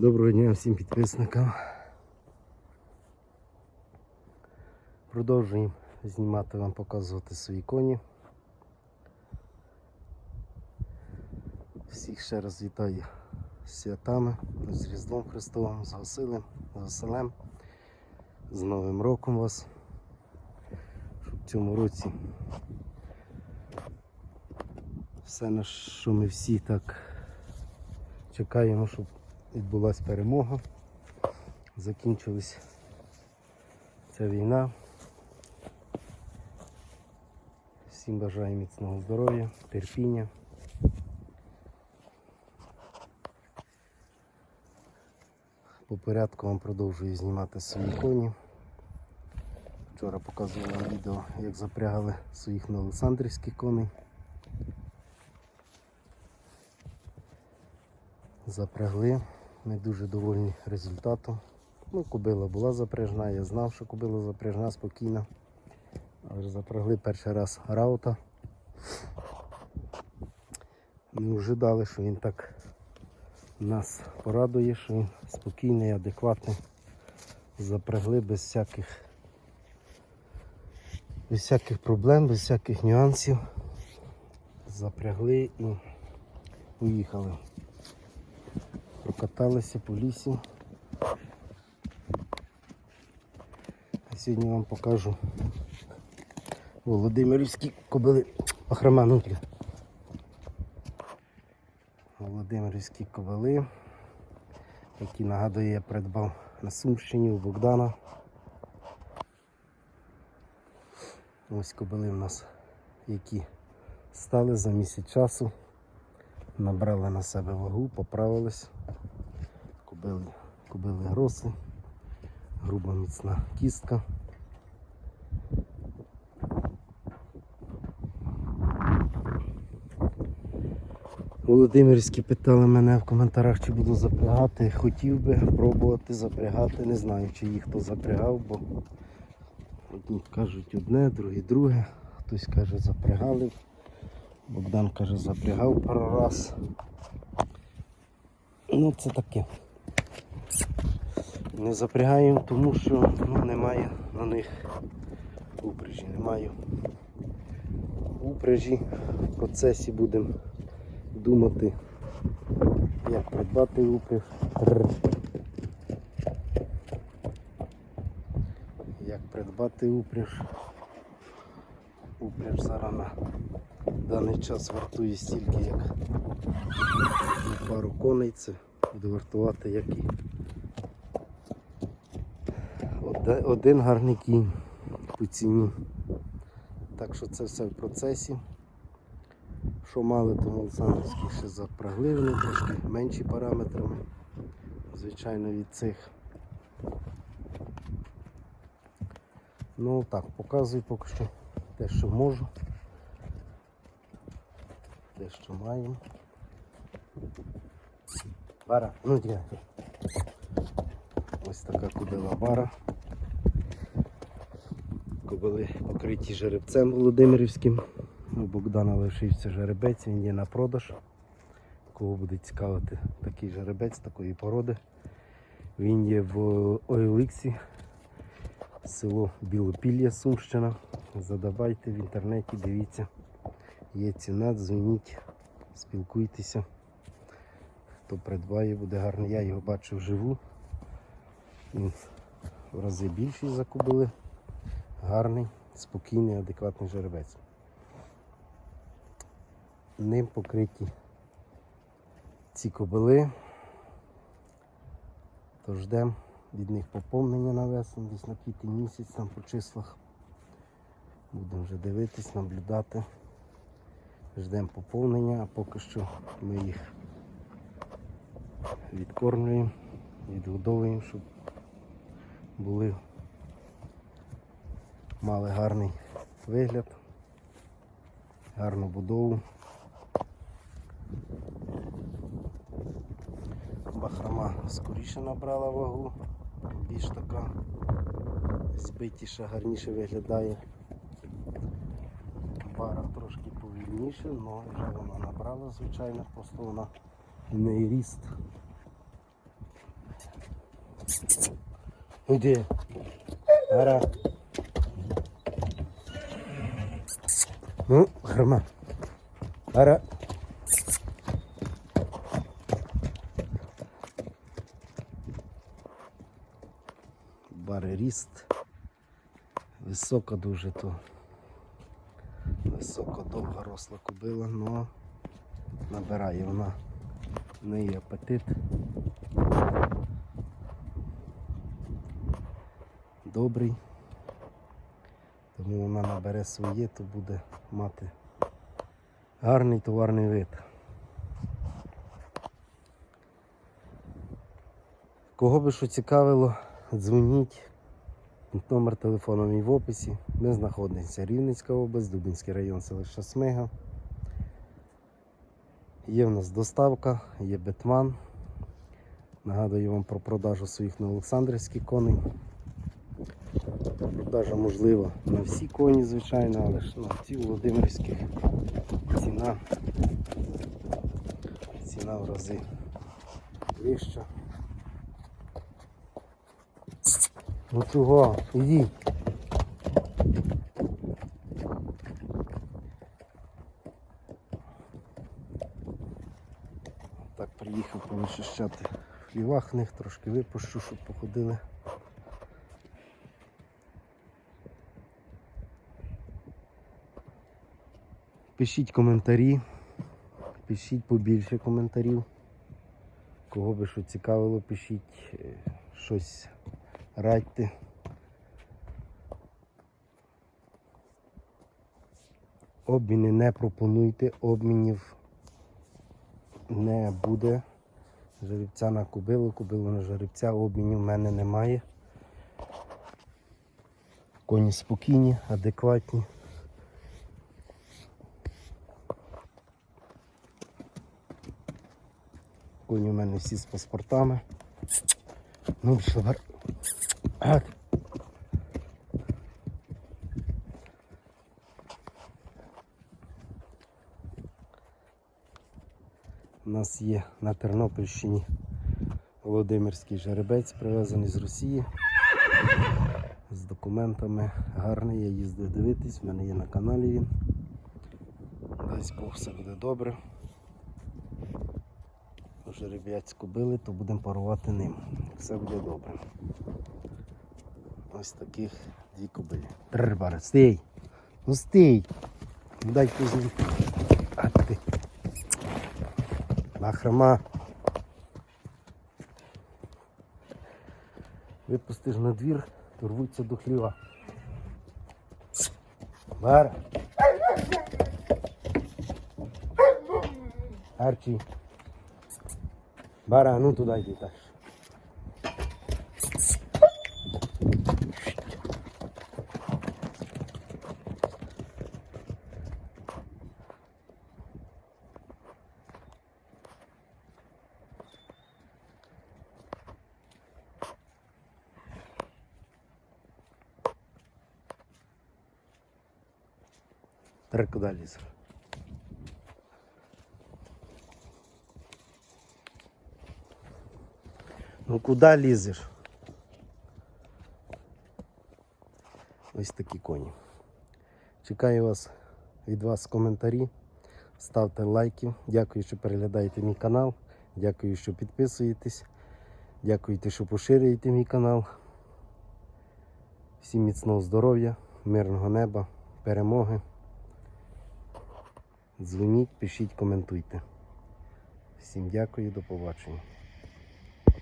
Доброго дня всім підписникам. Продовжуємо знімати вам, показувати свої коні. Всіх ще раз вітаю з святами, з Різдвом Христовим, з Василем, з Василем, з Новим роком вас. Щоб в цьому році все на що ми всі так чекаємо, щоб відбулася перемога. Закінчилась ця війна. Всім бажаю міцного здоров'я, терпіння. По порядку вам продовжую знімати свої коні. Вчора показував вам відео, як запрягали своїх новоолександрівських коней. Запрягли. Ми дуже довольні результатом. Ну, кобила була запряжна, я знав, що кобила запряжна спокійна. Але запрягли перший раз раута. Не ожидали, що він так нас порадує, що він спокійний, адекватний. Запрягли без всяких, без всяких проблем, без всяких нюансів. Запрягли і уїхали. Прокаталися по лісі. А сьогодні вам покажу Володимирівські кобили. Охрама внутрі. Володимирівські кобили, які нагадує, я придбав на Сумщині у Богдана. Ось кобили в нас, які стали за місяць часу, набрали на себе вагу, поправились. Кобили, кобили гроси, груба міцна кістка. Володимирські питали мене в коментарях, чи буду запрягати. Хотів би пробувати запрягати. Не знаю, чи їх хто запрягав, бо одні кажуть одне, другі друге. Хтось каже запрягали. Богдан каже запрягав пару раз. Ну це таке. Не запрягаємо, тому що ну, немає на них упряжі. Немає упряжі. В процесі будемо думати, як придбати упряж. Як придбати упряж. Упряж зараз на даний час вартує стільки, як пару коней. Це буде вартувати як і один гарний кінь по ціні. Так що це все в процесі. Що мали, то Олександрівські ще запрягли, вони трошки менші параметрами, звичайно, від цих. Ну так, показую поки що те, що можу. Те, що маємо. Бара, ну дядя. Ось така кудила бара. Кобили покриті жеребцем Володимирівським. У Богдана лишився жеребець, він є на продаж. Кого буде цікавити такий жеребець, такої породи. Він є в OLX, село Білопілля, Сумщина. Задавайте в інтернеті, дивіться. Є ціна, дзвоніть, спілкуйтеся. Хто придбає, буде гарний. Я його бачив вживу. Він в рази більший за кобили. Гарний, спокійний, адекватний жеребець. Ним покриті ці кобили. Тож ждемо від них поповнення на весну, десь на квітень місяць там по числах. Будемо вже дивитись, наблюдати. Ждемо поповнення, а поки що ми їх відкормлюємо, відгодовуємо, щоб були, мали гарний вигляд, гарну будову. Бахрома скоріше набрала вагу, більш така збитіша, гарніше виглядає. Бара трошки повільніше, але вже вона набрала, звичайно, просто вона в неї ріст Іди. Ара. Ну, гарма. Ара. Бареріст. Висока дуже то. Висока, довга росла кобила, но набирає вона в неї апетит. Добрий. Тому вона набере своє, то буде мати гарний товарний вид. Кого би що цікавило, дзвоніть. Номер телефону мій в описі. Ми знаходимося Рівненська область, Дубинський район, селище Смига. Є в нас доставка, є бетман. Нагадую вам про продажу своїх на Олександрівський коней. Продажа можлива на всі коні, звичайно, але ж на ці Володимирських ціна, ціна в рази вища. Ну чого? Іди. Так, приїхав повичищати в хлівах них, трошки випущу, щоб походили. Пишіть коментарі, пишіть побільше коментарів. Кого би що цікавило, пишіть е, щось радьте. Обміни не пропонуйте, обмінів не буде. Жеребця на кубилу, кубилу на жеребця, обмінів в мене немає. Коні спокійні, адекватні. Коні у мене всі з паспортами. Ну, бар. У нас є на Тернопільщині Володимирський жеребець, привезений з Росії. З документами гарний, я їздив дивитись, в мене є на каналі він. Дасть Бог все буде добре. Жеребець кобили, то будемо парувати ним. Все буде добре. Ось таких дві кобилі. Тррбара, стій! Ну стій! Дай кузні. А ти. Нахрама. Випустиш на двір, то рвуться до хліва. Бар. Арчі. Бара, ну туди йди так. Тепер куди Ну куди лізеш? Ось такі коні. Чекаю вас від вас коментарі. Ставте лайки. Дякую, що переглядаєте мій канал. Дякую, що підписуєтесь. Дякую, що поширюєте мій канал. Всім міцного здоров'я, мирного неба, перемоги. Дзвоніть, пишіть, коментуйте. Всім дякую, до побачення.